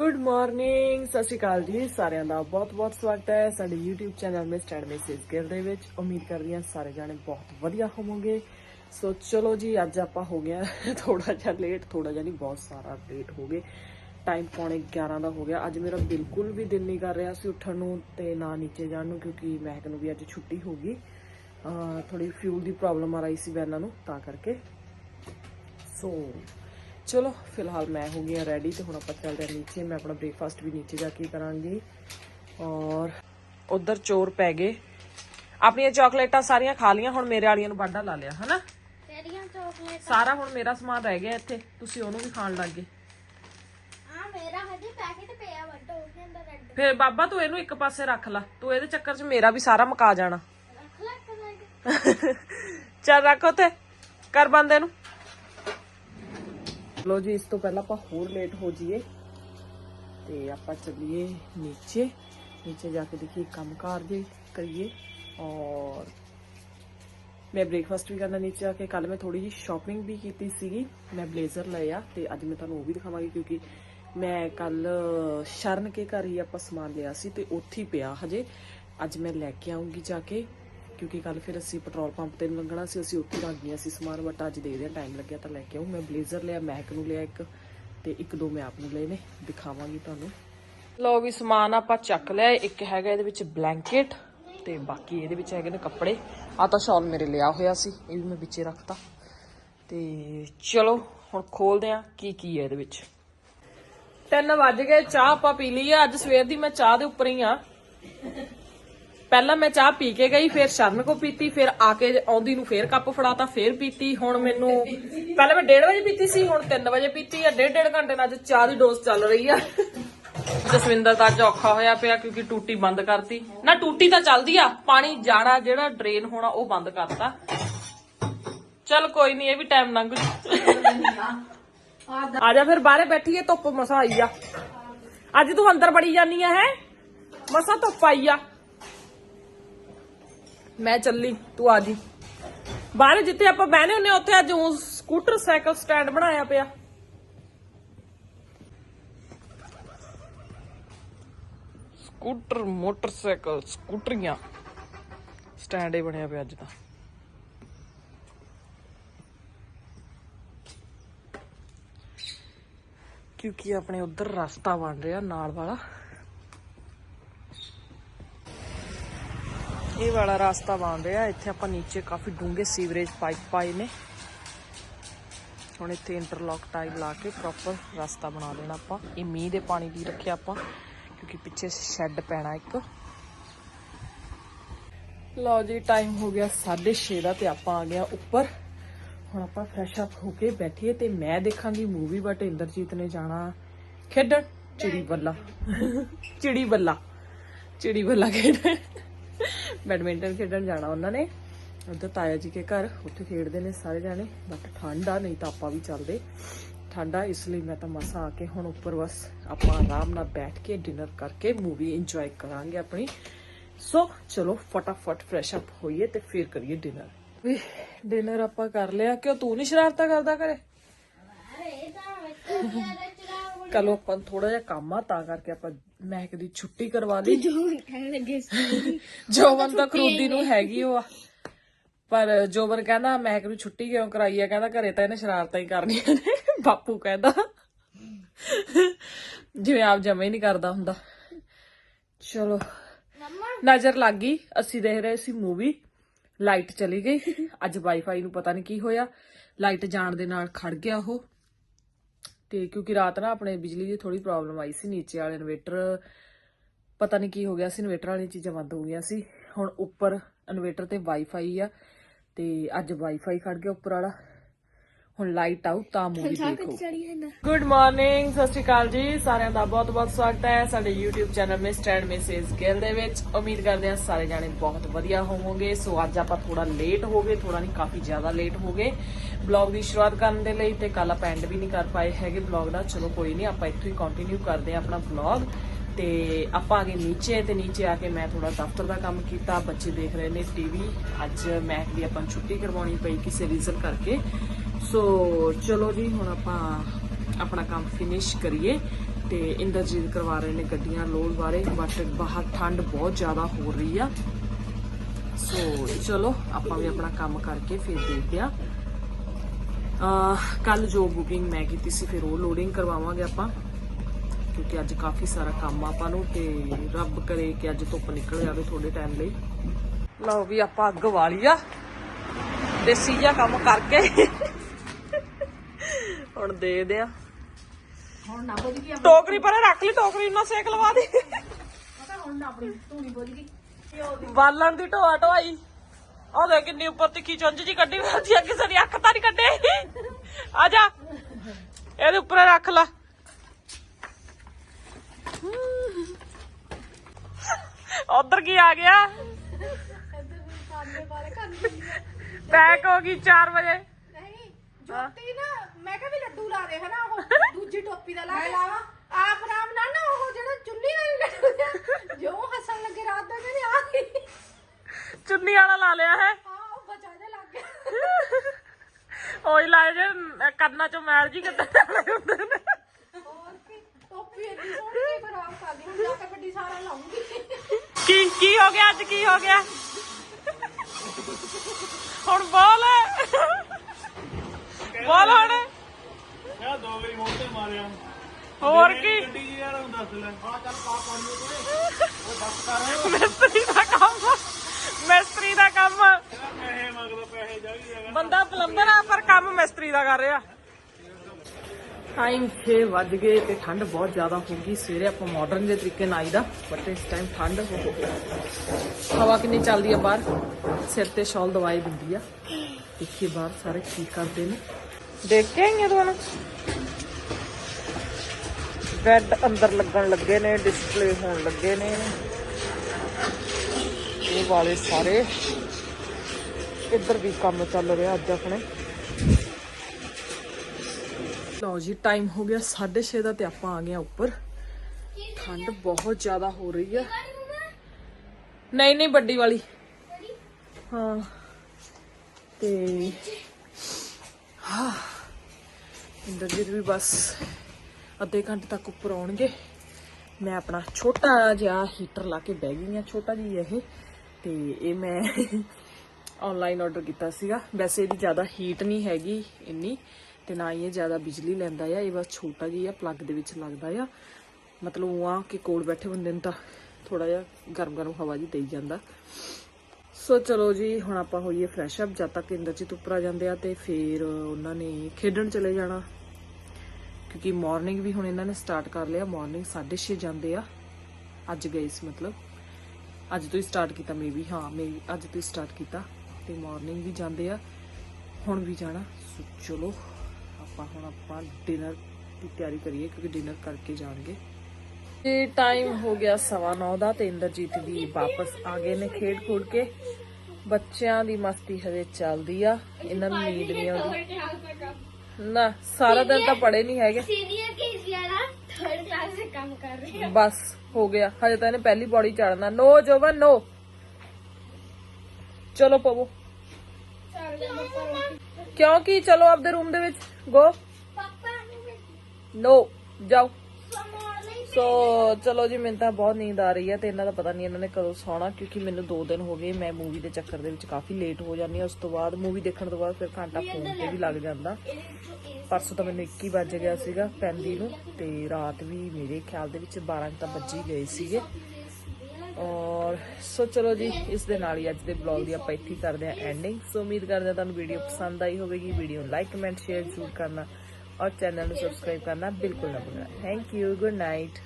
Good morning ਸਤਿ ਸ਼੍ਰੀ ਅਕਾਲ ਜੀ ਸਾਰਿਆਂ ਦਾ। ਬਹੁਤ-ਬਹੁਤ ਸਵਾਗਤ ਹੈ ਸਾਡੇ YouTube channel mister message Gill ਦੇ ਵਿੱਚ। ਉਮੀਦ ਕਰਦੀ ਹਾਂ ਸਾਰੇ ਜਾਣੇ ਬਹੁਤ ਵਧੀਆ ਹੋਵੋਗੇ। ਸੋ ਚਲੋ ਜੀ, ਅੱਜ ਆਪਾਂ ਹੋ ਗਿਆ ਥੋੜਾ ਜਿਹਾ ਲੇਟ ਥੋੜਾ ਜਿਹਾ ਨਹੀਂ, ਬਹੁਤ ਸਾਰਾ ਲੇਟ ਹੋ ਗਏ। ਟਾਈਮ ਪੌਣੇ 11 ਦਾ ਹੋ ਗਿਆ। ਅੱਜ ਮੇਰਾ ਬਿਲਕੁਲ ਵੀ ਦਿਲ ਨਹੀਂ ਕਰ ਰਿਹਾ ਸੀ ਉੱਠਣ ਨੂੰ ਤੇ ਨਾ ਨੀਚੇ ਜਾਣ ਨੂੰ ਕਿਉਂਕਿ ਮਹਿਕ ਨੂੰ ਵੀ ਅੱਜ ਛੁੱਟੀ ਹੋ ਗਈ। ਅਹ ਥੋੜੀ ਫਿਊਲ ਦੀ ਪ੍ਰੋਬਲਮ ਆ ਰਹੀ ਸੀ ਵੈਨਾਂ ਨੂੰ, ਤਾਂ ਕਰਕੇ। ਸੋ ਚਲੋ ਫਿਲਹਾਲ ਮੈਂ ਹੋ ਗਈ ਰੈਡੀ ਤੇ ਹੁਣ ਆਪਾਂ ਚੱਲਦੇ ਹਾਂ ਨੀਚੇ। ਮੈਂ ਆਪਣਾ ਬ੍ਰੇਕਫਾਸਟ ਵੀ ਨੀਚੇ ਜਾ ਕੇ ਕਰਾਂਗੀ। ਔਰ ਉਧਰ ਚੋਰ ਪੈ ਗਏ। ਆਪਣੀਆਂ ਚਾਕਲੇਟਾਂ ਸਾਰੀਆਂ ਖਾ ਲੀਆਂ ਹੁਣ ਮੇਰੇ ਵਾਲੀਆਂ ਨੂੰ ਬਾਡਾ ਲਾ ਲਿਆ ਹਨਾ? ਤੇਰੀਆਂ ਚਾਕਲੇਟ ਸਾਰਾ ਹੁਣ ਮੇਰਾ ਸਮਾਨ ਰਹਿ ਗਿਆ ਇੱਥੇ। ਤੁਸੀਂ ਉਹਨੂੰ ਵੀ ਖਾਣ ਲੱਗ ਗਏ। ਆ ਮੇਰਾ ਹਜੇ ਪੈਕੇਟ ਪਿਆ ਵੱਡਾ ਉਹਦੇ ਅੰਦਰ ਰੈੱਡ ਫਿਰ ਬਾਬਾ ਤੂੰ ਇਹਨੂੰ ਇੱਕ ਪਾਸੇ ਰੱਖ ਲੈ। ਤੂੰ ਇਹਦੇ ਚੱਕਰ 'ਚ ਮੇਰਾ ਵੀ ਸਾਰਾ ਮੁਕਾ ਜਾਣਾ। ਰੱਖ ਲੈ ਚੱਲ ਰੱਖੋ ਤੇ ਕਰ ਬੰਦ ਇਹਨੂੰ ਲੋ ਜੀ, ਇਸ ਤੋਂ ਪਹਿਲਾਂ ਆਪਾਂ ਹੋਰ ਲੇਟ ਹੋ ਜਾਈਏ। ਤੇ ਆਪਾਂ ਚੱਲੀਏ ਨੀਚੇ। ਨੀਚੇ ਜਾ ਕੇ ਦੇਖੀਏ ਕੰਮ ਕਾਰ ਕਰੀਏ। ਔਰ ਮੈਂ ਬ੍ਰੇਕਫਾਸਟ ਵੀ ਕਰਨਾ ਨੀਚੇ ਆ ਕੇ। ਕੱਲ ਮੈਂ ਥੋੜੀ ਜਿਹੀ ਸ਼ਾਪਿੰਗ ਵੀ ਕੀਤੀ ਸੀਗੀ। ਮੈਂ ਬਲੇਜ਼ਰ ਲਿਆ ਤੇ ਅੱਜ ਮੈਂ ਤੁਹਾਨੂੰ ਉਹ ਵੀ ਦਿਖਾਵਾਂਗੀ ਕਿਉਂਕਿ ਮੈਂ ਕੱਲ ਸ਼ਰਨ ਕੇ ਘਰ ਹੀ ਆਪਾਂ ਸਮਾਨ ਲਿਆ ਸੀ ਤੇ ਉੱਥੇ ਹੀ ਪਿਆ ਹਜੇ। ਅੱਜ ਮੈਂ ਲੈ ਕੇ ਆਉਂਗੀ ਜਾ ਕੇ। ਕਿਉਂਕਿ ਕੱਲ ਫਿਰ ਅਸੀਂ ਪੈਟਰੋਲ ਪੰਪ ਤੇ ਲੰਘਣਾ ਸੀ, ਅਸੀਂ ਉੱਥੇ ਰੱਖ ਗਈਆਂ ਸੀ ਸਮਾਨ ਬਟ ਅੱਜ ਦੇਖਦੇ ਹਾਂ ਟਾਈਮ ਲੱਗਿਆ ਤਾਂ ਲੈ ਕੇ ਆਉਂ ਮੈਂ ਬਲੇਜ਼ਰ ਲਿਆ, ਮਹਿਕ ਨੂੰ ਲਿਆ ਇੱਕ ਤੇ ਇੱਕ ਦੋ ਮੈਂ ਆਪ ਨੂੰ ਲਏ ਨੇ, ਦਿਖਾਵਾਂਗੀ ਤੁਹਾਨੂੰ। ਲੋ ਵੀ ਸਮਾਨ ਆਪਾਂ ਚੱਕ ਲਿਆ, ਇੱਕ ਹੈਗਾ ਇਹਦੇ ਵਿੱਚ ਬਲੈਂਕਟ ਤੇ ਬਾਕੀ ਇਹਦੇ ਵਿੱਚ ਹੈਗੇ ਨੇ ਕੱਪੜੇ। ਆ ਤਾਂ ਸ਼ਾਲ ਮੇਰੇ ਲਿਆ ਹੋਇਆ ਸੀ, ਇਹ ਵੀ ਮੈਂ ਵਿੱਚੇ ਰੱਖਤਾ। ਤੇ ਚਲੋ, ਹੁਣ ਖੋਲਦੇ ਆ ਕੀ ਕੀ ਹੈ ਇਹਦੇ ਵਿੱਚ। 3 ਵੱਜ ਗਏ, ਚਾਹ ਆਪਾਂ ਪੀ ਲਈ ਆ ਅੱਜ ਸਵੇਰ ਦੀ ਮੈਂ ਚਾਹ ਦੇ ਉੱਪਰ ਹੀ ਆ ਪਹਿਲਾਂ ਮੈਂ ਚਾਹ ਪੀ ਕੇ ਗਈ, ਫਿਰ ਸ਼ਰਨ ਕੋ ਪੀਤੀ, ਫਿਰ ਆ ਕੇ ਆਉਂਦੀ ਨੂੰ ਫੇਰ ਕੱਪ ਫੜਾਤਾ, ਫਿਰ ਪੀਤੀ। ਹੁਣ ਮੈਨੂੰ ਪਹਿਲਾਂ ਮੈਂ 1:30 ਵਜੇ ਪੀਤੀ ਸੀ, ਹੁਣ 3 ਵਜੇ ਪੀਤੀ ਆ ਡੇਢ ਡੇਢ ਘੰਟੇ ਨਾਲ ਅੱਜ ਚਾਹ ਦੀ ਡੋਜ਼ ਚੱਲ ਰਹੀ ਆ। ਜਸਵਿੰਦਰ ਦਾ ਅੱਜ ਔਖਾ ਹੋਇਆ ਪਿਆ ਕਿਉਂਕਿ ਟੂਟੀ ਬੰਦ ਕਰਤੀ। ਨਾ, ਟੂਟੀ ਤਾਂ ਚੱਲਦੀ ਆ, ਪਾਣੀ ਜਾਣਾ ਜਿਹੜਾ ਡਰੇਨ ਹੋਣਾ ਉਹ ਬੰਦ ਕਰਤਾ। ਚੱਲ ਕੋਈ ਨਹੀਂ ਇਹ ਵੀ ਟਾਈਮ ਲੰਘ ਆ ਜਾ ਫਿਰ, ਬਾਹਰੇ ਬੈਠੀਏ, ਧੁੱਪ ਮਸਾ ਆਈ ਆ। ਅੱਜ ਤੂੰ ਅੰਦਰ ਬੜੀ ਜਾਨੀ ਆ, ਹੈ? ਮਸਾ ਧੁੱਪ ਆਈ ਆ। ਮੈਂ ਚੱਲੀ, ਤੂੰ ਆ ਜੀ। ਬਾਹਰ ਜਿੱਥੇ ਆਪਾਂ ਬਹਿਨੇ ਹੁੰਨੇ ਉੱਥੇ ਅੱਜ ਉਹ ਸਕੂਟਰ, ਸਾਈਕਲ ਸਟੈਂਡ ਬਣਾਇਆ ਪਿਆ। ਸਕੂਟਰ, ਮੋਟਰਸਾਈਕਲ, ਸਕੂਟਰੀਆਂ। ਸਟੈਂਡ ਹੀ ਬਣਿਆ ਪਿਆ ਅੱਜ ਤਾਂ। ਕਿਉਂਕਿ ਆਪਣੇ ਉਧਰ ਰਸਤਾ ਬਣ ਰਿਹਾ ਨਾਲ ਵਾਲਾ। ਇਹ ਵਾਲਾ ਰਸਤਾ ਬਣ ਰਿਹਾ। ਇੱਥੇ ਆਪਾਂ ਨੀਚੇ ਕਾਫੀ ਡੂੰਘੇ ਸੀਵਰੇਜ ਪਾਈਪ ਪਾਏ ਨੇ। ਹੁਣ ਇੱਥੇ ਇੰਟਰਲੌਕ ਟਾਈਲ ਲਾ ਕੇ ਪ੍ਰੋਪਰ ਰਸਤਾ ਬਣਾ ਦੇਣਾ ਆਪਾਂ। ਇਹ ਮੀਂਹ ਦੇ ਪਾਣੀ ਦੀ ਰੱਖਿਆ ਆਪਾਂ, ਕਿਉਂਕਿ ਪਿੱਛੇ ਸ਼ੈੱਡ ਪੈਣਾ ਇੱਕ। ਲਓ ਜੀ ਟਾਈਮ ਹੋ ਗਿਆ 6:30 ਦਾ ਤੇ ਆਪਾਂ ਆ ਗਿਆ ਉੱਪਰ। ਹੁਣ ਆਪਾਂ ਫਰੈਸ਼ ਅਪ ਹੋ ਕੇ ਬੈਠੀਏ ਤੇ ਮੈਂ ਦੇਖਾਂਗੀ ਮੂਵੀ ਬਟ ਇੰਦਰਜੀਤ ਨੇ ਜਾਣਾ ਖੇਡਣ। ਚਿੜੀ ਬੱਲਾ ਚਿੜੀ ਬੱਲਾ ਚਿੜੀ ਬੱਲਾ ਖੇਡਣ। ਬੈਡਮਿੰਟਨ ਖੇਡਣ ਜਾਣਾ ਉਹਨਾਂ ਨੇ। ਉੱਧਰ ਤਾਇਆ ਜੀ ਕੇ ਘਰ, ਉੱਥੇ ਖੇਡਦੇ ਨੇ ਸਾਰੇ ਜਾਣੇ। ਬਟ ਠੰਡ ਨਹੀਂ ਤਾਂ ਆਪਾਂ ਵੀ ਚੱਲਦੇ। ਠੰਡ ਇਸ ਲਈ ਮੈਂ ਤਾਂ ਮਸਾ ਆ ਕੇ ਹੁਣ ਉੱਪਰ ਬਸ ਆਪਾਂ ਆਰਾਮ ਨਾਲ ਬੈਠ ਕੇ ਡਿਨਰ ਕਰਕੇ ਮੂਵੀ ਇੰਜੋਏ ਕਰਾਂਗੇ ਆਪਣੀ। ਸੋ ਚਲੋ ਫਟਾਫਟ ਫਰੈਸ਼ ਅਪ ਹੋਈਏ ਤੇ ਫਿਰ ਕਰੀਏ ਡਿਨਰ ਵੀ ਡਿਨਰ ਆਪਾਂ ਕਰ ਲਿਆ। ਕਿਉਂ ਤੂੰ ਨਹੀਂ ਸ਼ਰਾਰਤਾਂ ਕਰਦਾ ਘਰੇ? ਕੱਲ ਆਪਾਂ ਥੋੜਾ ਜਿਹਾ ਕੰਮ ਆ ਤਾਂ ਕਰਕੇ ਆਪਾਂ ਮਹਿਕ ਦੀ ਛੁੱਟੀ ਕਰਵਾ ਲਈ। ਜੋ ਕਹਿਣ ਲੱਗੇ ਸੀ ਤਾਂ ਖਰੂਦੀ ਨੂੰ ਹੈਗੀ। ਉਹ ਆ। ਪਰ ਜੋਬਨ ਕਹਿੰਦਾ ਮਹਿਕ ਨੂੰ ਛੁੱਟੀ ਕਿਉਂ ਕਰਾਈ ਆ? ਕਹਿੰਦਾ ਘਰੇ ਤਾਂ ਇਹਨੇ ਸ਼ਰਾਰਤਾਂ ਹੀ ਕਰਨੀਆਂ ਨੇ। ਬਾਪੂ ਕਹਿੰਦਾ। ਜਿਵੇਂ ਆਪ ਜਮਾ ਨਹੀਂ ਕਰਦਾ ਹੁੰਦਾ। ਚਲੋ। ਨਜ਼ਰ ਲੱਗ ਗਈ। ਅਸੀਂ ਦੇਖ ਰਹੇ ਸੀ ਮੂਵੀ। ਲਾਈਟ ਚਲੀ ਗਈ। ਅੱਜ ਵਾਈਫਾਈ ਨੂੰ ਪਤਾ ਨਹੀਂ ਕੀ ਹੋਇਆ। ਲਾਈਟ ਜਾਣ ਦੇ ਨਾਲ ਖੜ ਗਿਆ ਉਹ। ਤੇ ਕਿਉਂਕਿ ਰਾਤ ਨਾ ਆਪਣੇ ਬਿਜਲੀ ਦੀ ਥੋੜੀ ਪ੍ਰੋਬਲਮ ਆਈ ਸੀ ਨੀਚੇ ਵਾਲੇ ਇਨਵੇਟਰ ਪਤਾ ਨਹੀਂ ਕੀ ਹੋ ਗਿਆ ਸੀ ਇਨਵੇਟਰ ਵਾਲੀਆਂ ਚੀਜ਼ਾਂ ਬੰਦ ਹੋ ਗਈਆਂ ਸੀ। ਹੁਣ ਉੱਪਰ ਇਨਵੇਟਰ ਤੇ ਵਾਈਫਾਈ ਆ ਤੇ ਅੱਜ ਵਾਈਫਾਈ ਖੜ ਗਿਆ ਉੱਪਰ ਵਾਲਾ। ਹੁਣ ਲਾਈਟ ਆਊ ਤਾਂ ਮੂਵੀ ਦੇਖੋ ਗੁੱਡ ਮਾਰਨਿੰਗ ਸਤਿ ਸ਼੍ਰੀ ਅਕਾਲ ਜੀ। ਸਾਰਿਆਂ ਦਾ ਬਹੁਤ-ਬਹੁਤ ਸਵਾਗਤ ਹੈ ਸਾਡੇ YouTube channel mister and missus Gill ਦੇ ਵਿੱਚ। ਉਮੀਦ ਕਰਦੇ ਹਾਂ ਸਾਰੇ ਜਾਣੇ ਬਹੁਤ ਵਧੀਆ ਹੋਵੋਗੇ। ਸੋ ਅੱਜ ਆਪਾਂ ਥੋੜਾ ਲੇਟ ਹੋ ਗਏ ਥੋੜਾ ਨਹੀਂ ਕਾਫੀ ਜ਼ਿਆਦਾ ਲੇਟ ਹੋ ਗਏ। ਬਲੌਗ ਦੀ ਸ਼ੁਰੂਆਤ ਕਰਨ ਦੇ ਲਈ ਤੇ ਕੱਲ ਆਪਾਂ ਐਂਡ ਵੀ ਨਹੀਂ ਕਰ ਪਾਏ ਹੈਗੇ ਬਲੌਗ ਦਾ। ਚਲੋ ਕੋਈ ਨਹੀਂ ਆਪਾਂ ਇੱਥੋਂ ਹੀ ਕੰਟੀਨਿਊ ਕਰਦੇ ਹਾਂ ਆਪਣਾ ਬਲੌਗ ਤੇ ਆਪਾਂ ਆ ਗਏ ਨੀਚੇ ਤੇ ਨੀਚੇ ਆ ਕੇ ਮੈਂ ਥੋੜਾ ਦਫ਼ਤਰ ਦਾ ਕੰਮ ਕੀਤਾ। ਬੱਚੇ ਦੇਖ ਰਹੇ ਨੇ ਟੀਵੀ ਅੱਜ ਮੈਂ ਵੀ ਆਪਾਂ ਛੁੱਟੀ ਕਰਵਾਉਣੀ ਪਈ ਕਿਸੇ ਰੀਜ਼ਨ ਕਰਕੇ। ਸੋ ਚਲੋ ਜੀ, ਹੁਣ ਆਪਾਂ ਆਪਣਾ ਕੰਮ ਫਿਨਿਸ਼ ਕਰੀਏ ਤੇ ਇੰਦਰਜੀਤ ਕਰਵਾ ਰਹੇ ਨੇ ਗੱਡੀਆਂ ਲੋਡ ਬਾਰੇ ਬਟ ਬਾਹਰ ਠੰਡ ਬਹੁਤ ਜ਼ਿਆਦਾ ਹੋ ਰਹੀ ਆ। ਸੋ ਚਲੋ, ਆਪਾਂ ਵੀ ਆਪਣਾ ਕੰਮ ਕਰਕੇ ਫਿਰ ਦੇਖਦੇ ਆ। ਕੱਲ ਜੋ ਬੁਕਿੰਗ ਮੈਂ ਕੀਤੀ ਸੀ, ਫਿਰ ਉਹ ਲੋਡਿੰਗ ਕਰਵਾਵਾਂਗੇ ਆਪਾਂ, ਕਿਉਂਕਿ ਅੱਜ ਕਾਫੀ ਸਾਰਾ ਕੰਮ ਆਪਾਂ ਨੂੰ ਤੇ ਰੱਬ ਕਰੇ ਕਿ ਅੱਜ ਧੁੱਪ ਨਿਕਲ ਜਾਵੇ ਥੋੜੇ ਟਾਈਮ ਲਈ। ਲਓ ਵੀ ਆਪਾਂ ਅੱਗ ਵਾਲੀ ਆ। ਦੇਸੀ ਜਿਹਾ ਕੰਮ ਕਰਕੇ। ਹੁਣ ਦੇ ਦੇ ਆ ਹੁਣ ਨਾ ਬੁੱਝ ਗਈ ਟੋਕਰੀ ਪਰੇ ਰੱਖ ਲਈ ਟੋਕਰੀ ਨਾਲ ਸੇਕ ਲਵਾ ਦੇ। ਪਤਾ ਹੁਣ ਨਾ ਆਪਣੀ ਧੂਣੀ ਬੁੱਝ ਗਈ। ਬਾਲਣ ਦੀ ਢੋਆ ਢੋਆਈ। ਉਹ ਦੇ ਕਿੰਨੀ ਉੱਪਰ ਤਿੱਖੀ ਚੁੰਝ ਜੀ ਕੱਢੀ ਫਿਰਦੀ ਆ ਕਿਸੇ ਦੀ ਅੱਖ ਤਾਂ ਨਹੀਂ ਕੱਢੇ। ਆ ਜਾ। ਇਹਦੇ ਉੱਪਰ ਰੱਖ ਲੈ। ਉਧਰ ਕੀ ਆ ਗਿਆ? ਪੈਕ ਹੋ ਗਈ 4 ਵਜੇ। ਜੋਤੀ ਨਾ ਮੈਂ ਕਿਹਾ ਵੀ ਲੱਡੂ ਲਾ ਦੇ ਹਨਾ ਉਹ ਦੂਜੀ ਟੋਪੀ ਦਾ ਲਾ ਕੇ ਲਾਵਾ ਆਪ ਰਾਮ ਨਾਲ ਨਾ ਉਹ ਜਿਹੜਾ ਚੁੰਨੀ ਵਾਲੀ ਲੱਡੂ ਜਿਹਾ, ਜੋ ਹੱਸਣ ਲੱਗੇ ਰਾਤ ਦਾ ਕਹਿੰਦੇ ਆ ਗਈ ਚੁੰਨੀ ਵਾਲਾ ਲਾ ਲਿਆ ਹੈ ਹਾਂ ਉਹ ਬਚਾ ਦੇ ਲੱਗ ਗਿਆ ਉਹੀ ਲਾਏ ਜੇ ਕੰਨਾਂ ਚੋਂ ਮੈਲ ਜੀ ਕੱਢਣ ਵਾਲੇ ਹੁੰਦੇ ਨੇ ਹੋਰ ਕੀ ਟੋਪੀ ਇੰਨੀ ਸੋਹਣੀ ਜਿਹੀ ਖਰਾਬ ਕਰ ਲਈ ਹੁਣ ਜਾ ਕੇ ਵੱਡੀ ਸਾਰਾ ਲਾਉਂਗੀ ਕੀ ਕੀ ਹੋ ਗਿਆ ਅੱਜ ਕੀ ਹੋ ਗਿਆ ਹੁਣ ਬੋਲ ਬੋਲ ਹੁਣ ਯਾ ਦੋ ਵਾਰੀ ਮੂੰਹ ਤੇ ਮਾਰਿਆ। ਹੋਰ ਕੀ? ਗੱਡੀ ਜੀ ਯਾਰ ਹੁਣ ਦੱਸ ਲੈ। ਆ ਚੱਲ ਪਾ ਮਿਸਤਰੀ ਦਾ ਕੰਮ। ਮਿਸਤਰੀ ਦਾ ਕੰਮ। ਪੈਸੇ ਮੰਗਦਾ ਪੈਸੇ ਜਾਗੀ ਜਗਾ ਬੰਦਾ ਪਲੰਬਰ ਆ ਪਰ ਕੰਮ ਮਿਸਤਰੀ ਦਾ ਕਰ ਰਿਹਾ। ਟਾਈਮ 6 ਵੱਜ ਗਏ ਤੇ ਠੰਡ ਬਹੁਤ ਜ਼ਿਆਦਾ ਹੋ ਗਈ। ਸਵੇਰੇ ਆਪਾਂ ਮਾਡਰਨ ਦੇ ਤਰੀਕੇ ਨਾਲ ਆਈਦਾ ਬਟ ਇਸ ਟਾਈਮ ਠੰਡ ਹੋ ਹਵਾ ਕਿੰਨੀ ਚੱਲਦੀ ਆ ਬਾਹਰ? ਸਿਰ ਤੇ ਸ਼ਾਲ ਦਵਾਈ ਦਿੰਦੀ ਆ। ਦੇਖੀ ਬਾਹਰ ਸਾਰੇ ਕੀ ਕਰਦੇ ਨੇ। ਦੇਖ ਕੇ ਆਈਆਂ ਤੁਹਾਨੂੰ ਬੈੱਡ ਅੰਦਰ ਲੱਗਣ ਲੱਗੇ ਨੇ ਡਿਸਪਲੇ ਹੋਣ ਲੱਗੇ ਨੇ ਇਹ ਵਾਲੇ ਸਾਰੇ ਇੱਧਰ ਵੀ ਕੰਮ ਚੱਲ ਰਿਹਾ ਅੱਜ ਆਪਣੇ ਲਓ ਜੀ ਟਾਈਮ ਹੋ ਗਿਆ 6:30 ਦਾ ਤੇ ਆਪਾਂ ਆ ਗਏ ਆ ਉੱਪਰ ਠੰਡ ਬਹੁਤ ਜ਼ਿਆਦਾ ਹੋ ਰਹੀ ਆ ਨਹੀਂ ਨਹੀਂ ਵੱਡੀ ਵਾਲੀ ਹਾਂ ਤੇ ਹਾਂ ਇੰਦਰਜੀਤ ਵੀ ਬਸ ਅੱਧੇ ਘੰਟੇ ਤੱਕ ਉੱਪਰ ਆਉਣਗੇ। ਮੈਂ ਆਪਣਾ ਛੋਟਾ ਜਿਹਾ ਹੀਟਰ ਲਾ ਕੇ ਬਹਿ ਗਈ ਆ ਛੋਟਾ ਜਿਹਾ ਇਹ। ਤੇ ਇਹ ਮੈਂ ਆਨਲਾਈਨ ਆਰਡਰ ਕੀਤਾ ਸੀਗਾ। ਵੈਸੇ ਇਹਦੀ ਜ਼ਿਆਦਾ ਹੀਟ ਨਹੀਂ ਹੈਗੀ ਇੰਨੀ, ਤੇ ਨਾ ਹੀ ਇਹ ਜ਼ਿਆਦਾ ਬਿਜਲੀ ਲੈਂਦਾ ਆ। ਇਹ ਬਸ ਛੋਟਾ ਜਿਹਾ ਪਲੱਗ ਦੇ ਵਿੱਚ ਲੱਗਦਾ ਆ। ਮਤਲਬ ਉਹ ਆ ਕਿ ਕੋਲ ਬੈਠੇ ਬੰਦੇ ਨੂੰ ਤਾਂ ਥੋੜਾ ਜਿਹਾ ਗਰਮ ਗਰਮ ਹਵਾ ਜੀ ਦੇਈ ਜਾਂਦਾ। ਸੋ ਚਲੋ ਜੀ, ਹੁਣ ਆਪਾਂ ਹੋਈਏ ਫਰੈਸ਼ ਅਪ ਜਦ ਤੱਕ ਇੰਦਰਜੀਤ ਉੱਪਰ ਆ ਜਾਂਦੇ ਆ ਤੇ ਫਿਰ ਉਹਨਾਂ ਨੇ ਖੇਡਣ ਚਲੇ ਜਾਣਾ। ਕਿਉਂਕਿ ਮਾਰਨਿੰਗ ਵੀ ਹੁਣ ਇਹਨਾਂ ਨੇ ਸਟਾਰਟ ਕਰ ਲਿਆ। ਮਾਰਨਿੰਗ 6:30 ਜਾਂਦੇ ਆ। ਅੱਜ ਗਏ ਸੀ ਮਤਲਬ। ਅੱਜ ਤੋਂ ਹੀ ਸਟਾਰਟ ਕੀਤਾ ਮੇਬੀ ਹਾਂ ਮੇ ਅੱਜ ਤੋਂ ਹੀ ਸਟਾਰਟ ਕੀਤਾ। ਤੇ ਮਾਰਨਿੰਗ ਵੀ ਜਾਂਦੇ ਆ। ਹੁਣ ਵੀ ਜਾਣਾ। ਸੋ ਚਲੋ, ਆਪਾਂ ਹੁਣ ਆਪਾਂ ਡਿਨਰ ਦੀ ਤਿਆਰੀ ਕਰੀਏ, ਕਿਉਂਕਿ ਡਿਨਰ ਕਰਕੇ ਜਾਣਗੇ। ਤੇ ਟਾਈਮ ਹੋ ਗਿਆ ਸਵਾ 9:30 ਦਾ ਤੇ ਇੰਦਰਜੀਤ ਵੀ ਵਾਪਸ ਆ ਗਏ ਨੇ ਖੇਡ ਖੋੜ ਕੇ। ਬੱਚਿਆਂ ਦੀ ਮਸਤੀ ਹਜੇ ਚੱਲਦੀ ਆ ਇਹਨਾਂ ਨੂੰ ਨੀਂਦ ਨਹੀਂ ਆਉਂਦੀ। ਨਾ ਸਾਰਾ ਦਿਨ ਤਾਂ ਪੜੇ ਨਹੀਂ ਹੈਗੇ। ਬਸ ਹੋ ਗਿਆ। ਹਜੇ ਤਾਂ ਇਹਨੇ ਪਹਿਲੀ ਪੌੜੀ ਚੜਨਾ ਨੋ ਜੋਬਨ ਨੋ ਚਲੋ ਪਵੋ। ਕਿਉਂਕਿ ਚਲੋ ਆਪਦੇ ਰੂਮ ਦੇ ਵਿੱਚ। ਗੋ ਪਾਪਾ ਨੋ ਜਾਓ। ਸੋ ਚਲੋ ਜੀ ਮੈਨੂੰ ਤਾਂ ਬਹੁਤ ਨੀਂਦ ਆ ਰਹੀ ਹੈ ਤੇ ਇਹਨਾਂ ਦਾ ਪਤਾ ਨਹੀਂ ਇਹਨਾਂ ਨੇ ਕਦੋਂ ਸੌਣਾ ਕਿਉਂਕਿ ਮੈਨੂੰ 2 ਦਿਨ ਹੋ ਗਏ। ਮੈਂ ਮੂਵੀ ਦੇ ਚੱਕਰ ਦੇ ਵਿੱਚ ਕਾਫੀ ਲੇਟ ਹੋ ਜਾਂਦੀ ਹਾਂ। ਉਸ ਤੋਂ ਬਾਅਦ ਮੂਵੀ ਦੇਖਣ ਤੋਂ ਬਾਅਦ ਫਿਰ ਘੰਟਾ ਫੋਨ ਤੇ ਵੀ ਲੱਗ ਜਾਂਦਾ। ਪਰਸੋਂ ਤਾਂ ਮੈਨੂੰ 21 ਵੱਜ ਗਿਆ ਸੀਗਾ ਪੈਂਦੀ ਨੂੰ ਤੇ ਰਾਤ ਵੀ ਮੇਰੇ ਖਿਆਲ ਦੇ ਵਿੱਚ 12 ਤਾਂ ਵੱਜ ਹੀ ਗਏ ਸੀਗੇ। ਔਰ ਸੋ ਚਲੋ ਜੀ ਇਸ ਦੇ ਨਾਲ ਹੀ ਅੱਜ ਦੇ ਬਲੌਗ ਦੀ ਆਪਾਂ ਇੱਥੇ ਕਰਦੇ ਹਾਂ ਐਂਡਿੰਗ ਸੋ ਉਮੀਦ ਕਰਦੇ ਹਾਂ ਤੁਹਾਨੂੰ ਵੀਡੀਓ ਪਸੰਦ ਆਈ ਹੋਵੇਗੀ। ਵੀਡੀਓ ਨੂੰ ਲਾਈਕ ਕਮੈਂਟ ਸ਼ੇਅਰ ਜ਼ਰੂਰ ਕਰਨਾ। ਔਰ ਚੈਨਲ ਨੂੰ ਸਬਸਕ੍ਰਾਈਬ ਕਰਨਾ ਬਿਲਕੁਲ ਨਾ ਭੁੱਲਣਾ ਥੈਂਕ ਯੂ ਗੁੱਡ ਨਾਈਟ